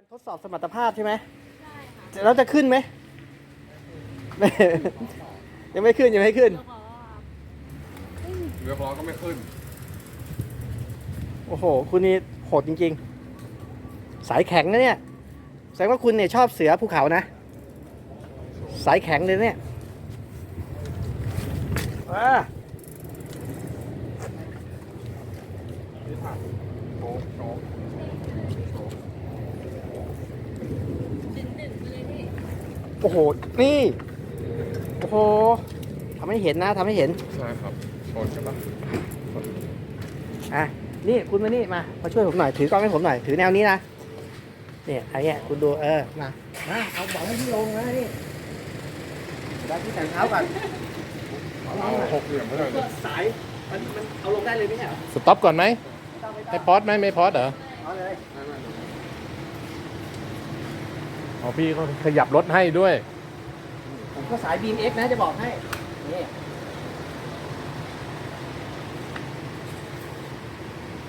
การทดสอบสมรรถภาพใช่ไหมแล้วจะขึ้นไหมไม่ ยังไม่ขึ้นยังไม่ขึ้น เรือพล้อก็ไม่ขึ้น โอ้โห คุณนี่โหดจริง ๆ สายแข็งนะเนี่ย แสดงว่าคุณเนี่ยชอบเสือภูเขานะ สายแข็งเลยเนี่ยว้า โจ๊กโจ๊กโจ๊ก โอ้โห นี่ โอ้โหทำให้เห็นนะทำให้เห็น ใช่ครับชนใช่ปะอะ นี่คุณมานี่มา มาช่วยผมหน่อย ถือกล้องให้ผมหน่อย ถือแนวนี้นะ เนี่ยไอ้เนี่ยคุณดู เออ มา มา เอาบอกให้พี่ลงนะนี่แล้วพี่ใส่รองเท้าก่อนเอาลเอางหน่อยหกเหลี่ยมไว้หน่อยดิสาย มัน มัน เอาลงได้เลยไหมเนี่ยสต็อปก่อนไหมไม่ต้องไม่ต้ให้องพอดไหมไม่พอดเหรอ เอาเลยไม่ไม่ไม่ อ๋อพี่เขาขยับรถให้ด้วย ผมก็สายบีมเอ็กนะจะบอกให้ นี่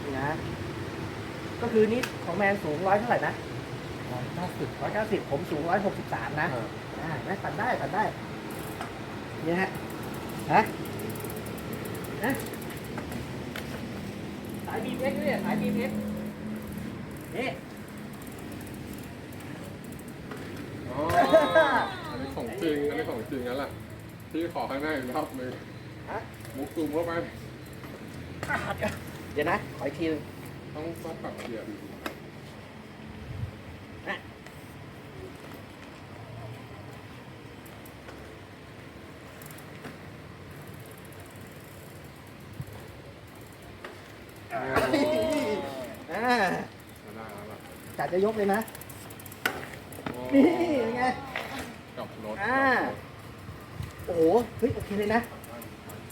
นี่นะ ก็คือนี่ของแมนสูงร้อยเท่าไหร่นะร้อยเก้าสิบร้อยเก้าสิบผมสูงร้อยหกสิบสามนะ อ่าไม่ตัดได้ตัดได้ นี่ฮะ ฮะนะสายบีมเอ็กเนี่ยสายบีมเอ็กนี่ อ๋ออันนี้ของจริง อันนี้ของจริงนั่นแหละพี่ขอข้างหน้าอีกรอบหนึงฮะ มุกซูมเข้าไปเดี๋ยวนะ ขออีกทีหนึงต้องต้องปรับเกียร์อ่าได้แล้วล่ะจัดจะยกเลยนะโอ้ นี่เป็นไงกลับรถอ่าโอ้โหเฮ้ยโอเคเลยนะ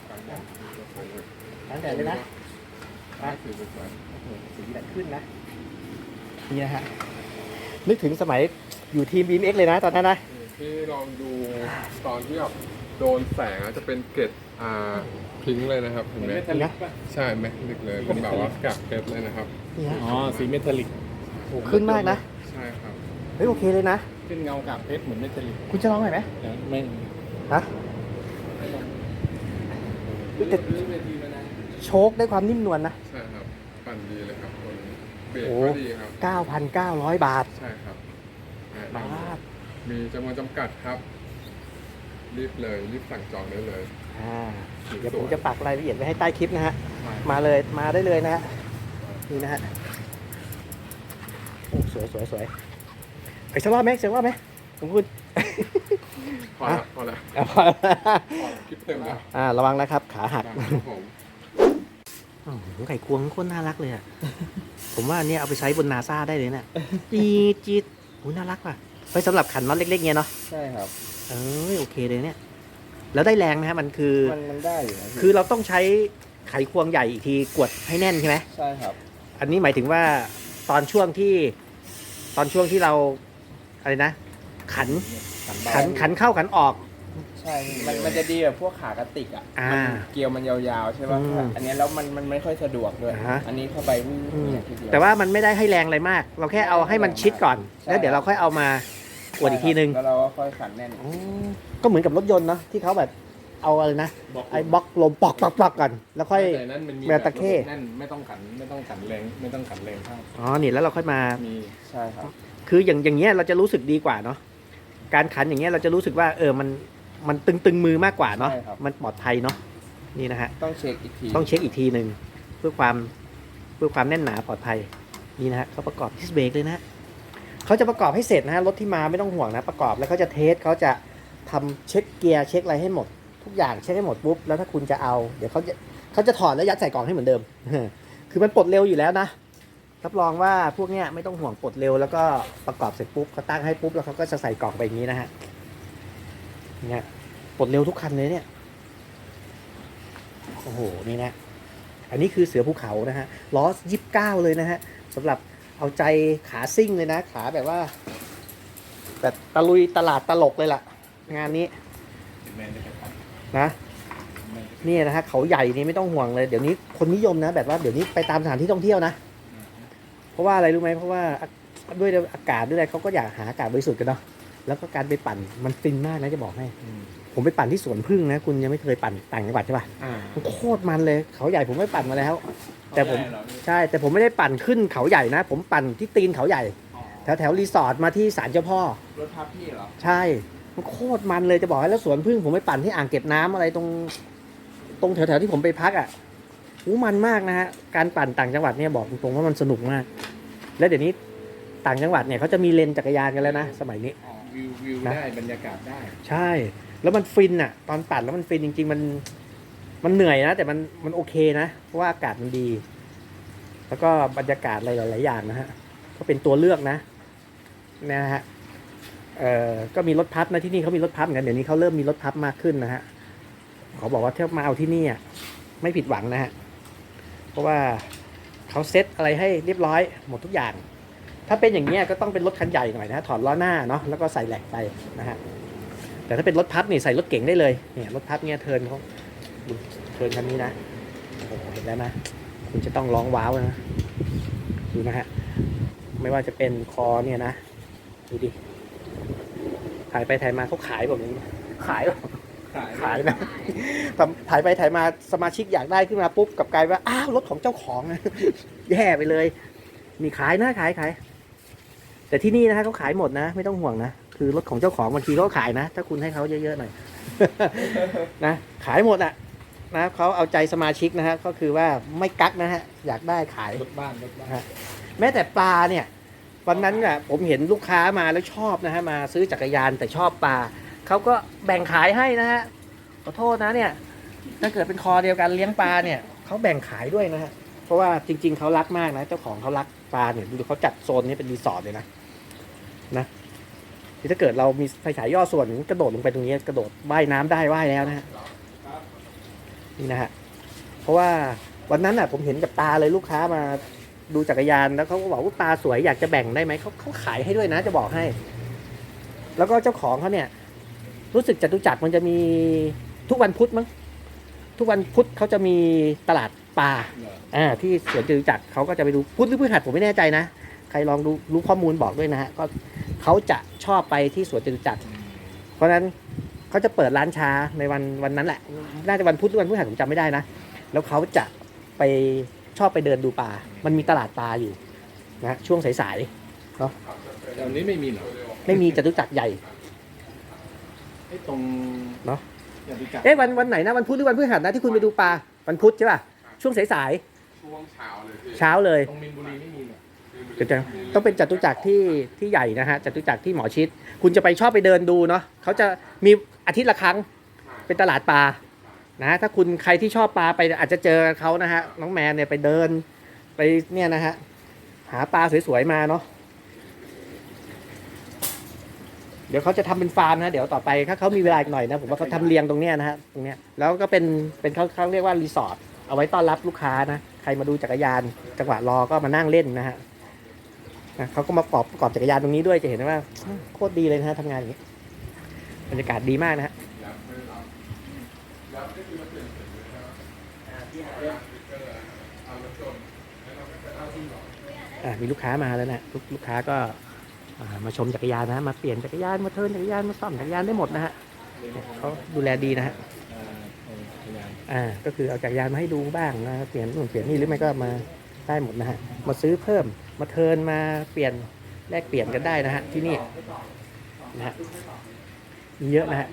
กันเนี่ยตั้งแต่เลยนะได้ถือไปก่อนโอ้โหสีแบบขึ้นนะนี่นะฮะนึกถึงสมัยอยู่ทีม BMX เลยนะตอนนั้นนะพี่ลองดูตอนที่แบบโดนแสงอะจะเป็นเกล็ดอ่าพิงค์เลยนะครับเห็นไหมเมทัลลิกป่ะใช่แมกนิกเลยเป็นแบบว่ากากเพชรเลยนะครับนี่ฮะอ๋อสีเมทัลลิกโอ้โหขึ้นมากนะใช่ครับ เฮ้ยโอเคเลยนะ ขึ้นเงากากเพชรเหมือนเมทัลลิกคุณจะลองหน่อยไหมแต่ไม่ฮะ เฮ้ยแต่โชคได้ความนิ่มนวลนะ ใช่ครับ ปั่นดีเลยครับตัวนี้เบรกโอ้ ก็ดีครับ 9,900 บาทใช่ครับแนะนบาทำมีจำนวนจำกัดครับ รีบเลย รีบสั่งจองได้เลยอ่าเดี๋ยวผมจะปักรายละเอียดไว้ให้ใต้คลิปนะฮะใช่มาเลยมาได้เลยนะฮะนี่นะฮะโอ้สวยสวยสวย ไปสักรอบไหมสักรอบไหมผมคุณ พอแล้วพอแล้วอะพอแล้วพอคลิปเต็มแล้วอ่าระวังนะครับ ขาหักครับผมโอ้โหไข่ควงโคตรน่ารักเลยอะ ผมว่าอันเนี่ยเอาไปใช้บนนาซาได้เลยเนี่ยจีดจีดโอ้ยน่ารักว่ะไว้สำหรับขันน็อตเล็กๆเงี้ยเนาะใช่ครับ เอ้ยโอเคเลยเนี่ย แล้วได้แรงนะฮะมันคือ มันมันได้อยู่นะพี่คือเราต้องใช้ไขควงใหญ่อีกทีกดให้แน่นใช่ไหม ใช่ครับ อันนี้หมายถึงว่าตอนช่วงที่ตอนช่วงที่เรา อะไรนะ ขันขันขันเข้าขันออก ใช่ มันมันจะดีแบบพวกขากระติกอะอ่ามันเกลียวมันยาวๆใช่ป่ะ อืมอันนี้แล้วมันมันไม่ค่อยสะดวกด้วย อ่าฮะ อันนี้เข้าไปวิ่งอืมเนี่ยทีเดียวแต่ว่ามันไม่ได้ให้แรงอะไรมาก เราแค่เอาให้มันชิดก่อนใช่แล้วเดี๋ยวเราค่อยเอามากดอีกทีนึง แล้วเราก็ค่อยขันแน่น อ๋อก็เหมือนกับรถยนต์เนาะที่เขาแบบเอาอะไรนะไอ้บล็อกลมปอกปอกปอกก่อนแล้วค่อย แต่นั้นมันมีแมวตะเข้บบนั่นไม่ต้องขันไม่ต้องขันแรงไม่ต้องขันแรงเท่าอ๋อนี่แล้วเราค่อยมามี ใช่ครับ คืออย่างอย่างเงี้ยเราจะรู้สึกดีกว่าเนาะการขันอย่างเงี้ยเราจะรู้สึกว่าเออมันมันตึงตึงมือมากกว่าเนาะใช่ครับ มันปลอดภัยเนาะนี่นะฮะต้องเช็คอีกที ต้องเช็คอีกทีหนึ่งเพื่อความเพื่อความแน่นหนาปลอดภัยนี่นะฮะเขาประกอบดิสเบรกเลยนะฮะเขาจะประกอบให้เสร็จนะฮะรถที่มาไม่ต้องห่วงนะประกอบแล้วเขาจะเทสเขาจะทำเช็คเกียร์เช็คอะไรให้หมด ทุกอย่างเช็คให้หมดปุ๊บแล้วถ้าคุณจะเอา เดี๋ยวเขาจะเขาจะถอดแล้วยัดใส่กล่องให้เหมือนเดิม คือมันปลดเร็วอยู่แล้วนะ รับรองว่าพวกเนี้ยไม่ต้องห่วงปลดเร็วแล้วก็ประกอบเสร็จปุ๊บเขาตั้งให้ปุ๊บแล้วเขาก็จะใส่กล่องไปอย่างนี้นะฮะเนี่ยปลดเร็วทุกคันเลยเนี่ยโอ้โหนี่นะอันนี้คือเสือภูเขานะฮะล้อยี่สิบเก้าเลยนะฮะสำหรับเอาใจขาซิ่งเลยนะ ขาแบบว่าแบบตะลุยตลาดตลกเลยล่ะ งานนี้นะนนะนี่นะฮะเขาใหญ่นี่ไม่ต้องห่วงเลย เดี๋ยวนี้คนนิยมนะ แบบว่าเดี๋ยวนี้ไปตามสถานที่ท่องเที่ยวนะ เพราะว่าอะไรรู้ไหมเพราะว่าด้วยอากาศด้วยอะไรเขาก็อยากหาอากาศบริสุทธิ์กันเนาะแล้วก็การไปปั่นมันฟินมากนะจะบอกให้อืมผมไปปั่นที่สวนพึ่งนะ คุณยังไม่เคยปั่นต่างจังหวัดใช่ปะอ่ามันโคตรมันเลยเขาใหญ่ผมไม่ปั่นมาแล้ว แต่ผมเข้าใจเหรอพี่ใช่แต่ผมไม่ได้ปั่นขึ้นเขาใหญ่นะ ผมปั่นที่ตีนเขาใหญ่อ๋อแถวแถวรีสอร์ทมาที่ศาลเจ้าพ่อรถทับพี่เหรอใช่มันโคตรมันเลยจะบอกให้แล้วสวนพึ่งผมไปปั่นที่อ่างเก็บน้ำอะไรตรง ตรงแถวๆที่ผมไปพักอะอู้มันมากนะฮะการปั่นต่างจังหวัดเนี่ยบอกตรงๆว่ามันสนุกมาก และเดี๋ยวนี้ต่างจังหวัดเนี่ยเขาจะมีเลนจักรยานกันแล้วนะ สมัยนี้ อ๋อวิววิวนะ ได้บรรยากาศได้ ใช่ แล้วมันฟินอะตอนปั่นแล้วมันฟินจริง ๆ มันมันเหนื่อยนะ แต่มันมันโอเคนะ เพราะว่าอากาศมันดี แล้วก็บรรยากาศอะไรหลาย ๆ อย่างนะฮะ ก็เป็นตัวเลือกนะนะฮะ เอ่อ ก็มีรถพับนะที่นี่เขามีรถพับเหมือนกันเดี๋ยวนี้เขาเริ่มมีรถพับมากขึ้นนะฮะเขาบอกว่าถ้ามาเอาที่นี่อะไม่ผิดหวังนะฮะ เพราะว่า เขาเซ็ตอะไรให้เรียบร้อยหมดทุกอย่าง ถ้าเป็นอย่างเงี้ก็ต้องเป็นรถคันใหญ่หน่อยนะถอดล้อหน้าเนาะแล้วก็ใส่แหลกไปนะฮะแต่ถ้าเป็นรถพับนี่ใส่รถเก๋งได้เลยเนี่ยรถพับเนี่ยเทินเขาเทินคันนี้นะโอ้โหเห็นแล้วนะคุณจะต้องร้องว้าวนะดูนะฮะไม่ว่าจะเป็นคอเนี่ยนะดูดิถ่ายไปถ่ายมาเขาขายแบบนี้ขายแบบ ขายขายนะทำถ่ายไปถ่ายมาสมาชิกอยากได้ขึ้นมาปุ๊บกลับกลายว่าอ้าวรถของเจ้าของนะแย่ไปเลยมีขายนะขายขายแต่ที่นี่นะฮะเขาขายหมดนะ ไม่ต้องห่วงนะคือรถของเจ้าของบางทีเขาก็ขายนะ ถ้าคุณให้เขาเยอะๆหน่อยนะขายหมดอะนะเขาเอาใจสมาชิกนะฮะก็คือว่าไม่กักนะฮะอยากได้ขายรถบ้านรถบ้านฮะแม้แต่ปลาเนี่ยวันนั้นน่ะผมเห็นลูกค้ามาแล้วชอบนะฮะมาซื้อจักรยานแต่ชอบปลา เขาก็แบ่งขายให้นะฮะขอโทษนะเนี่ยถ้าเกิดเป็นคอเดียวกันเลี้ยงปลาเนี่ยเขาแบ่งขายด้วยนะฮะเพราะว่าจริง ๆเขารักมากนะเจ้าของเขารักปลาเนี่ยดูเขาจัดโซนนี้เป็นรีสอร์ทเลยนะนะที่ถ้าเกิดเรามีไฟฉายย่อส่วนกระโดดลงไปตรงนี้กระโดดว่ายน้ำได้ว่ายแล้วนะฮะนี่นะฮะเพราะว่าวันนั้นน่ะผมเห็นกับตาเลยลูกค้ามาดูจักรยานแล้วเขาก็บอกว่าปลาสวยอยากจะแบ่งได้ไหมเขาเขาขายให้ด้วยนะ จะบอกให้ แล้วก็เจ้าของเขาเนี่ย รู้สึกจตุจักรมันจะมีทุกวันพุธมั้งทุกวันพุธเขาจะมีตลาดปลาเหรออ่าที่สวนจตุจักรเขาก็จะไปดูพุธหรือพฤหัสผมไม่แน่ใจนะ ใครลองดูรู้ข้อมูลบอกด้วยนะฮะก็เขาจะชอบไปที่สวนจตุจักรอืมเพราะฉะนั้นเขาจะเปิดร้านช้าในวันวันนั้นแหละ น่าจะวันพุธหรือวันพฤหัสผมจำไม่ได้นะ แล้วเขาจะไปชอบไปเดินดูปลา มันมีตลาดปลาอยู่นะช่วงสายแถวนี้ไม่มีเหรอๆไม่มีจตุจักรใหญ่ ไอ้ตรงเนอะจตุจักรเอ๊ะวันวันไหนนะวันพุธหรือวันพฤหัสนะที่คุณไปดูปลาวันพุธใช่ป่ะช่วงสายช่วงเช้าเลยพี่ๆเช้าเลย ตรงมินบุรีไม่มีเหรอเดี๋ยวจะต้องเป็นจตุจักรที่ที่ใหญ่นะฮะจตุจักรที่หมอชิด คุณจะไปชอบไปเดินดูเนาะเขาจะมีอาทิตย์ละครั้งเป็นตลาดปลานะถ้าคุณใครที่ชอบปลาไปอาจจะเจอเขานะฮะน้องแมนเนี่ยไปเดินไปเนี่ยนะฮะหาปลาสวยๆมาเนาะ เดี๋ยวเขาจะทำเป็นฟาร์มนะ เดี๋ยวต่อไปถ้าเขามีเวลาอีกหน่อยนะผมว่าเขาทำเรียงตรงเนี้ยนะฮะตรงเนี้ยแล้วก็เป็นเป็นเขาเขาเรียกว่ารีสอร์ทเอาไว้ต้อนรับลูกค้านะใครมาดูจักรยาน จังหวะรอก็มานั่งเล่นนะฮะนะเขาก็มาประกอบประกอบจักรยานตรงนี้ด้วยจะเห็นว่าโคตรดีเลยนะฮะทำงานอย่างนี้บรรยากาศดีมากนะฮะอะมีลูกค้ามาแล้วนะลูกลูกค้าก็ มาชมจักรยานนะมาเปลี่ยนจักรยานมาเทินจักรยานมาซ่อมจักรยานได้หมดนะฮะเขาดูแลดีนะฮะอ่าก็คือเอาจักรยานมาให้ดูบ้างนะเปลี่ยนนู่นเปลี่ยนนี่หรือไม่ก็มาได้หมดนะฮะมาซื้อเพิ่มมาเทินมาเปลี่ยนแลกเปลี่ยนกันได้นะฮะที่นี่นะฮะมีเยอะนะฮะ